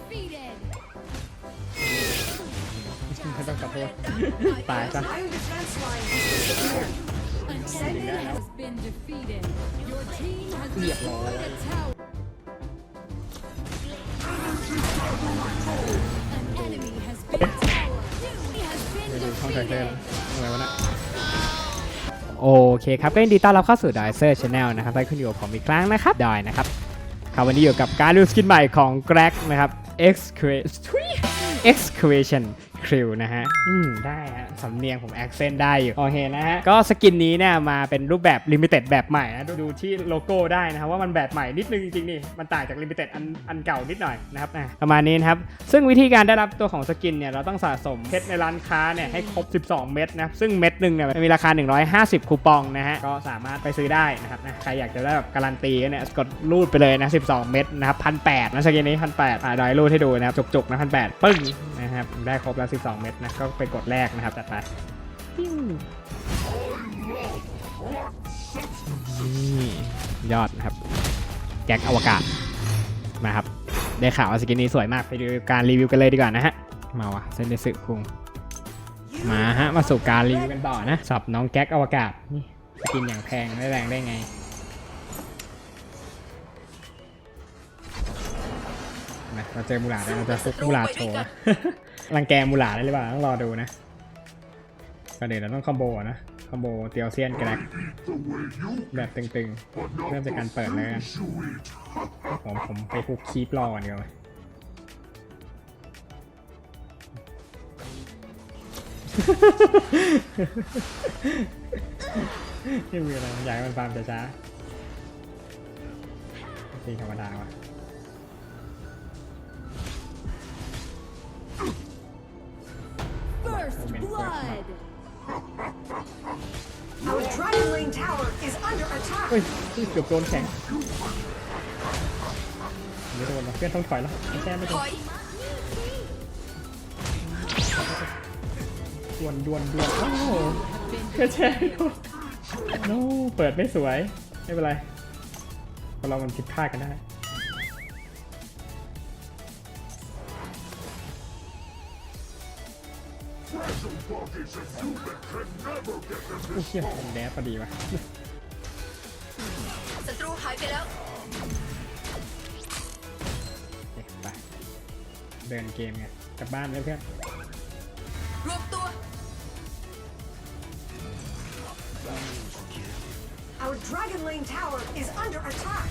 defeated. ไม่ต้องขอโทษ ตายซะ Iron defense line has disappeared. An enemy has been defeated. Your team has เรียบร้อย destroyed a tower. An enemy has been tower. He has ไม่ been ดูช่องไทเทอร์ defeated. อะไรวะน่ะ โอเคครับก็ยินดีต้อนรับเข้าสู่ดอยเซอร์ชาแนลนะครับได้ขึ้นอยู่กับผมอีกครั้งนะครับดอยนะครับครับวันนี้อยู่กับการดูสกินใหม่ของ g r e g นะครับ Excavation Crew นะฮะ อืม ได้ฮะ สำเนียงผม accent ได้อยู่ โอเคนะฮะ ก็สกินนี้เนี่ยมาเป็นรูปแบบ Limited แบบใหม่นะ ดูที่โลโก้ได้นะครับว่ามันแบบใหม่นิดนึงจริงๆนี่ มันต่างจาก Limited อันอันเก่านิดหน่อยนะครับอะประมาณนี้นะครับ ซึ่งวิธีการได้รับตัวของสกินเนี่ยเราต้องสะสมเพชรในร้านค้าเนี่ยให้ครบ 12 เม็ดนะ ซึ่งเม็ดหนึ่งเนี่ยมันมีราคา 150 คูปองนะฮะ ก็สามารถไปซื้อได้นะครับนะใครอยากจะได้แบบการันตีก็เนี่ยกดรูดไปเลยนะ 12 เม็ดนะครับพันแนะสกินนี้พันแปดอ่าดอยรูดให้ดูนะครับจุกๆนะพันแปึ้งนะ ครับได้ครบแล้ว 12 เม็ดนะก็ไปกดแรกนะครับจัดไปปิ้วนี่ยอดนะครับแก๊กอวกาศมาครับ ได้ข่าวว่าสกินนี้สวยมากไปดูการรีวิวกันเลยดีกว่านะฮะ มาวะเซนเดสึคุงมาฮะมาสู่การรีวิวกันต่อนะสับน้องแก๊กอวกาศนี่สกินอย่างแพงได้แรงได้ไง นะ เราเจอมูหลาดแล้วเราจะฟุกมูหลาดโชว์นะรังแกมูหลาดได้หรือเปล่าต้องรอดูนะก็เดี๋ยวเราต้องคอมโบนะคอมโบเตียวเซียนแกรกแบบตึงๆ เริ่มจากการเปิดเลยกันผมผมไปฟุกคีปรอก่อนดีกว่านี่มีอะไรมันอยากให้มันฟาร์มช้าๆตีธรรมดาว่ะ เฮ้ยเกือบโดนแข็งไม่โดนนะเพื่อนต้องถอยแล้วแซ่ไม่โดนดวนดวนดวนโอ้โหแค่แช่โดนโน้เปิดไม่สวย ไม่เป็นไรเรามันผิดพลาดกันได้ โอ้เชี่ยผมแดดพอดีว่ะศัตรูหายไปแล้วเอ๊ะไปเดินเกมไงกลับบ้านเลยเพื่อนรวมตัว Our Dragon Lane Tower is under attack.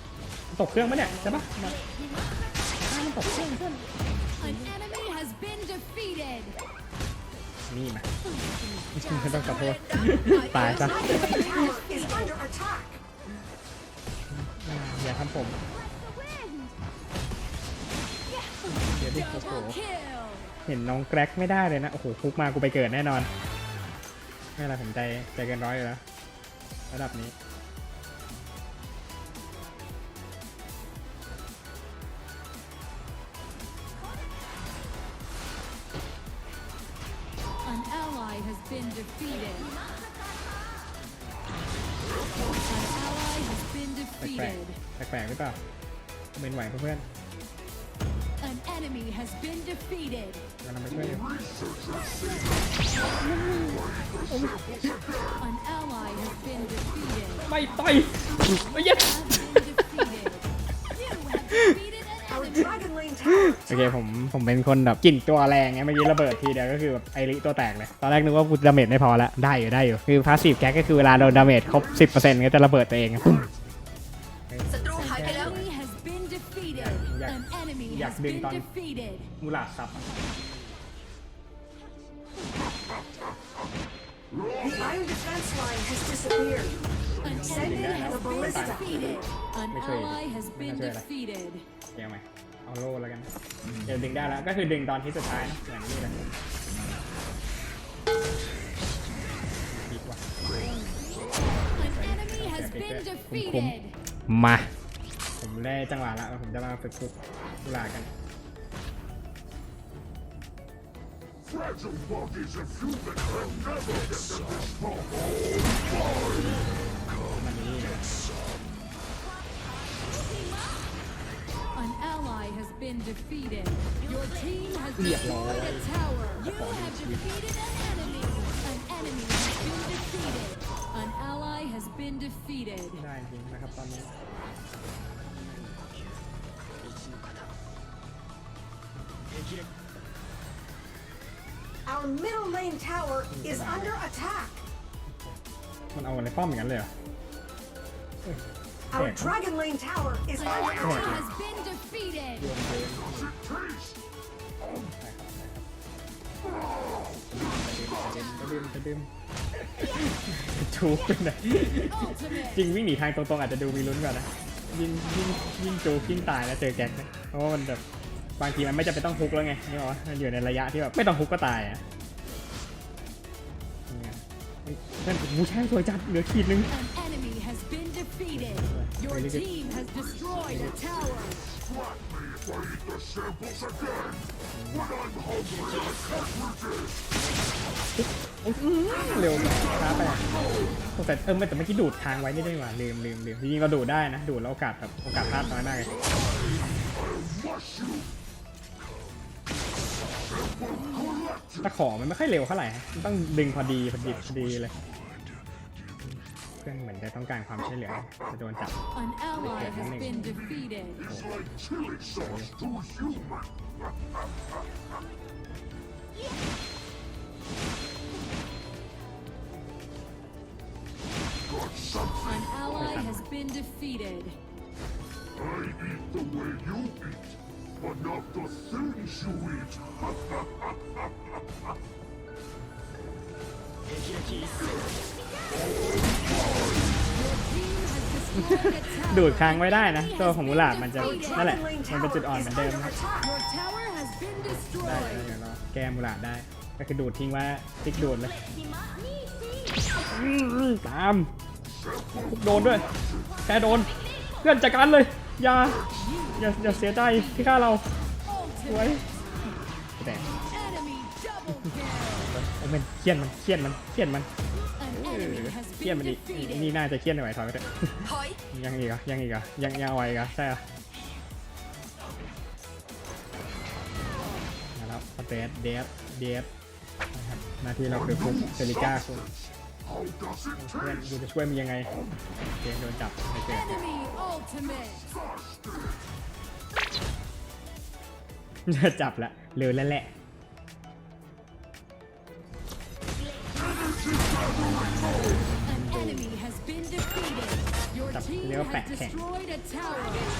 ตกเครื่องปะเนี่ยใช่ปะมาอ้าวมันตกเครื่องเพื่อน An enemy has been defeated. นี่มา ไม่ต้องขอโทษ ตายซะ Dragon Lane Tower is under attack อย่าทำผม เดี๋ยวดิโอ้โห Double kill. เห็นน้องแกร็กไม่ได้เลยนะ โอ้โหคุกมากูไปเกิดแน่นอน ไม่เป็นไรผมใจใจเกินร้อยอยู่แล้วระดับนี้ ปลก defeated. ๆแปลกๆหรือเปล่าเป็นไหวเพื่อน An enemy has been defeated. ๆกำลังไปช่วยอยู่ An ally has been defeated. ไม่ต่อยไม่ยัด Have been defeated. You have defeated an Our enemy. Dragon Lane Tower โอเคผมผมเป็นคนแบบกลิ่นตัวแรงไงเมื่อกี้ระเบิดทีเดียวก็คือแบบไอริตัวแตกเลย ตอนแรกนึกว่ากูดาเมจไม่พอละได้อยู่ได้อยู่ คือพาสซีฟแก๊กก็คือเวลาโดนดาเมจครบ 10%ก็จะระเบิดตัวเองปุ้ม ศัตรูหายไป An แล้ว enemy has been defeated. Yak- An enemy yak has din been ton. defeated. มูลาดซับ The Iron Defense Line has disappeared An Sending enemy that has out. been Ballista. defeated. An Make sure you- ally has been make sure that- defeated. เกี่ยวไหมเอาโล่แล้วกัน เดี๋ยวดึงได้แล้ว ก็คือดึงตอนที่สุดท้ายนะเหมือนนี่เลยดีกว่า An enemy has Okay, been okay. defeated. มา ผมได้จังหวะแล้วผมจะมาฝึกฟุกกุหลาบกัน Fragile bodies of human have never been this strong. มันนี่เลย An ally has been defeated. Your team has destroyed a tower. You have defeated an enemy. been defeated. ไม่ได้จริงนะครับตอนนี้ Our middle lane tower is under attack. มันเอาอะไรป้อมอย่างนั้นเลยเหรอ Our Okay. dragon lane tower is An under ally attack. has been defeated. Does it taste? จะดื่มจะดื่มชูเป็น ไหน Ultimate. จริงวิ่งหนีทางตรงๆอาจจะดูมีลุ้นกว่านะยิ่งยิ่งยิ่งจูยิ่งตายแล้วเจอแก๊กนะเพราะว่ามันแบบบางทีมันไม่จำเป็นต้องฮุกแล้วไงนี่หรอมันอยู่ในระยะที่แบบไม่ต้องฮุกก็ตายอะนี่ไงเฮ้ยนั่นโอ้โหใช่สวยจัดเหลือขีดนึง An enemy has been defeated. Your Really good. team has destroyed a tower. Slap me if I eat the samples again. When I'm hungry, I can't resist. อื้อหือเร็วช้าไปอะสงสัยเออไม่แต่เมื่อกี้ดูดค้างไว้นี่ได้หว่าลืมลืมลืมจริงๆเราดูดได้นะ ดูดแล้วโอกาสแบบโอกาสพลาดน้อยมากเลย Mush you. ตะขอมันไม่ค่อยเร็วเท่าไหร่ฮะมันต้องดึงพอดีพอดีพอดีเลย เพื่อนเหมือนจะต้องการความช่วยเหลือจะโดนจับ An ally has been defeated. It's like chili sauce been defeated. I eat the way you eat, but not the things you eat. Destroyed a tower. ดูดค้างไว้ได้นะ ตัวของมูหลาดมันจะนั่นแหละ มันเป็นจุดอ่อนเหมือนเดิมนะ Your tower has been ได้ destroyed. เดี๋ยวเราแก้มูหลาดได้ ก็คือดูดทิ้งไว้ติ๊กดูดเลยอื้อตาม โดนด้วยแค่โดน เพื่อนจัดการเลย อย่า อย่า อย่าเสียใจที่ฆ่าเราสวยแต่เอามันเคี่ยนมันเคียนมันเคียนมันเคียนมันอีกนี่น่าจะเคียนไม่ไหวถอยไปเถอะยังอีกเหรอยังอีกเหรอยังยังเอาไว้อีกเหรอใช่เหรอมาแล้วสเตสเดฟเดฟนะครับหน้าที่เราคือคุกเซริก้าคุก How does it เพื่อน taste? กูจะช่วยมึงยังไงเกมโดนจับไม่เจอ Enemy ultimate. จับละเร็วแล้วแหละ An enemy has been defeated. Your Tập team nếu has bạn thẹn. destroyed a tower. An enemy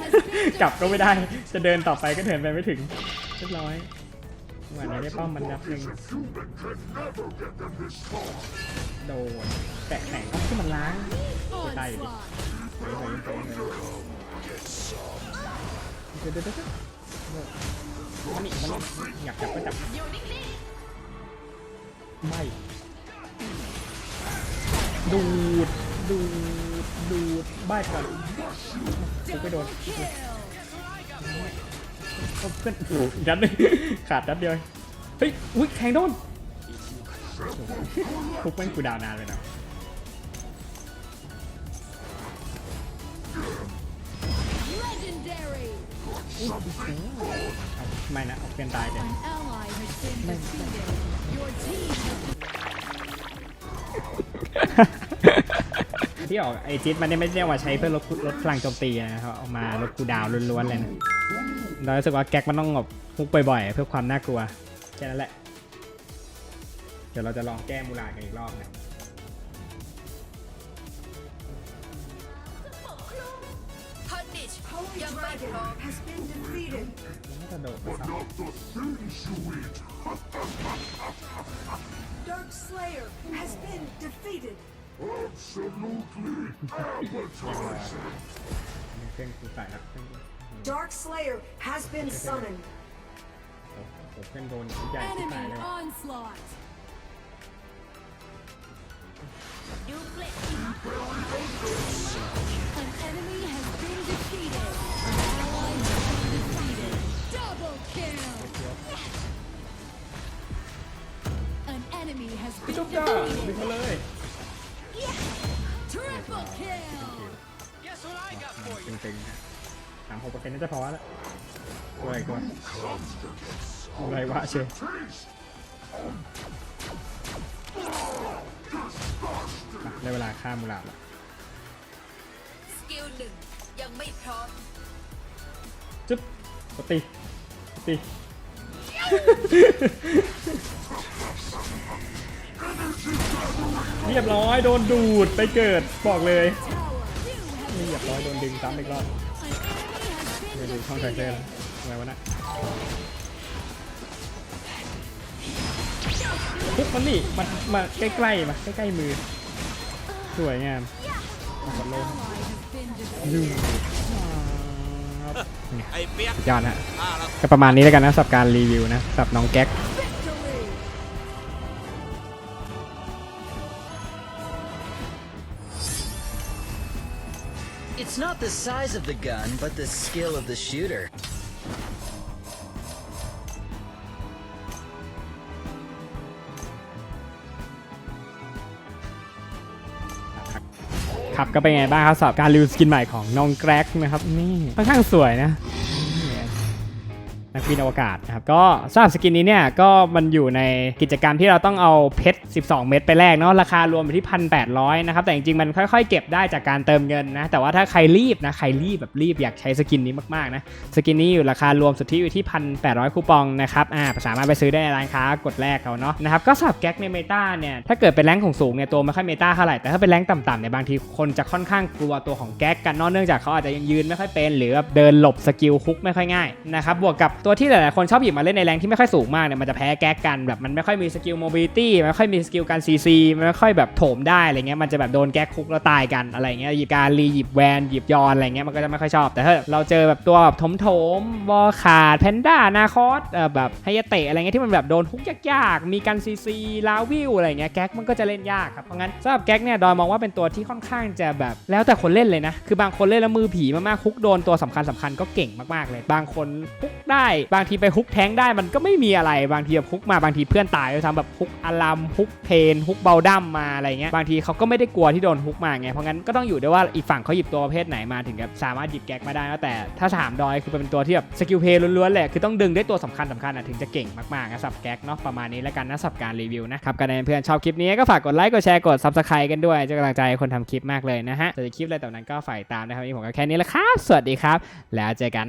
has been กลับก็ไม่ได้ จะเดินต่อไปก็เดินไปไม่ถึงเรียบร้อย วันนี้ได้ป้อมมันนับหนึ่งโดนแตะแข่งก็ที่มันล้าง onslaught. เฮ้ยเฮ้ยเฮ้ยเฮ้ยเดี๋ยวเดี๋ยวเดี๋ยวมันนี่มันอยากจับก็จับไม่ดูดดูดดูดบ้าก่อนกูไปโดน เอาเพื่อนโอ้โหอีกนัดหนึงขาดนัดเดียว เฮ้ย อุ้ยแข่งโดนคุกแม่งกูดาวนานไปนะ Legendary. เอาไม่นะเอาเพื่อนตายเลย An ally has been defeated. Your team has ที่ออกไอจิตมันเนี่ยไม่ได้เอามาใช้เพื่อลดลดพลังโจมตีนะครับเอามาลดคูดาวล้วนๆเลยนะเรารู้สึกว่าแก๊กมันต้องแบบฮุกบ่อยๆ เพื่อความน่ากลัวแค่นั้นแหละ เดี๋ยวเราจะลองแก้มูลาดกันอีกรอบนะยังไม่พ dragon ร้อน่าจะโดดไป But ซ้ not the things you eat. Dark Slayer has been defeated. Absolutely appetizing. เครื่องกูใส่ละเครื่องกู Dark Slayer has been summoned. โอ้โหเครื่องโดนใหญ่ที่ตาย Enemy เลย onslaught. ดูเกล็ด An enemy has been defeated. An ally has been defeated. Double kill. An enemy has been จุ๊บจ้าดึง defeated. มาเลย Triple kill. ตึงๆฮะสามหกเปอร์เซ็นต์น่าจะพอแล้วอะไรกว่าอะไรวะเชย Taste อะได้เวลาฆ่ามูลาดแล้วสกิลหนึ่งยังไม่พร้อมจุ๊บกดตีตี เรียบร้อยโดนดูดไปเกิดบอกเลย Tower. You have เรียบร้อยโดนดึงซ้ำอีกรอบ an enemy has เดี๋ยว been ดูช่องไทเซอร์ defeated. ทำไมวะน่ะปุ๊บมันนี่มันมาใกล้ๆมาใกล้ๆมือ สวยงาม An ally has been defeated. ดูครับไอ้เปียกยอดฮะอ่าเราก็ประมาณนี้แล้วกันนะสำหรับการรีวิวนะสำหรับน้องแก๊ก It's not the size of the gun, but the skill of the shooter. ครับก็เป็นไงบ้างครับสำหรับการรีวิวสกินใหม่ของน้องแกร็กนะครับนี่ค่อนข้างสวยนะ นักบินอวกาศนะครับก็สำหรับสกินนี้เนี่ยก็มันอยู่ในกิจกรรมที่เราต้องเอาเพชร 12 เม็ดไปแลกเนาะราคารวมอยู่ที่ 1,800 นะครับ แต่จริงๆ มันค่อยๆ เก็บได้จากการเติมเงินนะ แต่ว่าถ้าใครรีบนะ ใครรีบแบบรีบอยากใช้สกินนี้มากๆนะ สกินนี้อยู่ราคารวมสุทธิอยู่ที่ 1,800 คูปองนะครับอ่าสามารถไปซื้อได้ในร้านค้ากดแรกเขาเนาะนะครับก็สำหรับแก๊กในเมตาเนี่ยถ้าเกิดเป็นแรงของสูงเนี่ยตัวไม่ค่อยเมตาเท่าไหร่แต่ถ้าเป็นแรงต่ำๆเนี่ยบางทีคนจะค่อนข้างกลัวตัวของแก๊กกันเนอะเนื่องจากเขาอาจจะยังยืนไม่ค่อยเป็น หรือแบบเดินหลบสกิลฮุกไม่ค่อยง่ายนะครับบวกกับตัวที่หลายๆคนชอบหยิบมาเล่นในแรงที่ไม่ค่อยสูงมากเนี่ยมันจะแพ้แก๊กกันแบบมันไม่ค่อยมีสกิลโมบิลิตี้ไม่ค่อยมีสกิลการซีซีมันไม่ค่อยแบบโถมได้อะไรเงี้ยมันจะแบบโดนแก๊กคุกแล้วตายกันอะไรเงี้ยหยิบการรีหยิบแวนหยิบยอนอะไรเงี้ยมันก็จะไม่ค่อยชอบ แต่ถ้าเราเจอแบบตัวแบบถมๆวอลขาดแพนด้านาคอสแบบไฮยเตะอะไรเงี้ยที่มันแบบโดนฮุกยากๆ มีการซีซีลาวิวอะไรเงี้ยแก๊กมันก็จะเล่นยากครับเพราะงั้นสำหรับแก๊กเนี่ยดอยมองว่าเป็นตัวที่ค่อนข้างจะแบบแล้วแต่คนเล่นเลยนะคือบางคนเล่นแล้วมือผีมากๆฮุกโดนตัวสำคัญสำคัญก็เก่งมากๆเลย บางคนฮุกได้บางทีไปฮุกแทงได้มันก็ไม่มีอะไรบางทีแบบฮุกมาบางทีเพื่อนตายด้วยซ้ำแบบฮุกอลัมฮุกเพนฮุกเบลดัมมาอะไรเงี้ยบางทีเขาก็ไม่ได้กลัวที่โดนฮุกมาไงเพราะงั้นก็ต้องอยู่ด้วยว่าอีกฝั่งเขาหยิบตัวประเภทไหนมาถึงจะสามารถหยิบแก๊กมาได้แต่ถ้าถามดอยคือเป็นตัวที่แบบสกิลเพย์ล้วนๆเลยคือต้องดึงได้ตัวสำคัญสำคัญอะถึงจะเก่งมากๆนะสับแก๊กเนาะประมาณนี้แล้วกันนะสับการรีวิวนะครับกันนเพื่อนชอบคลิปนี้ก็ฝากกดไลค์กดแชร์กด subscribe กันด้วยจะกำลังใจคนทำคลิปมากเลยนะฮะส่คลิปอะไรต่างๆก็ฝ่ายตามนะครับนนี้ผมก็แค่นี้แหละครับ สวัสดีครับ แล้วเจอกัน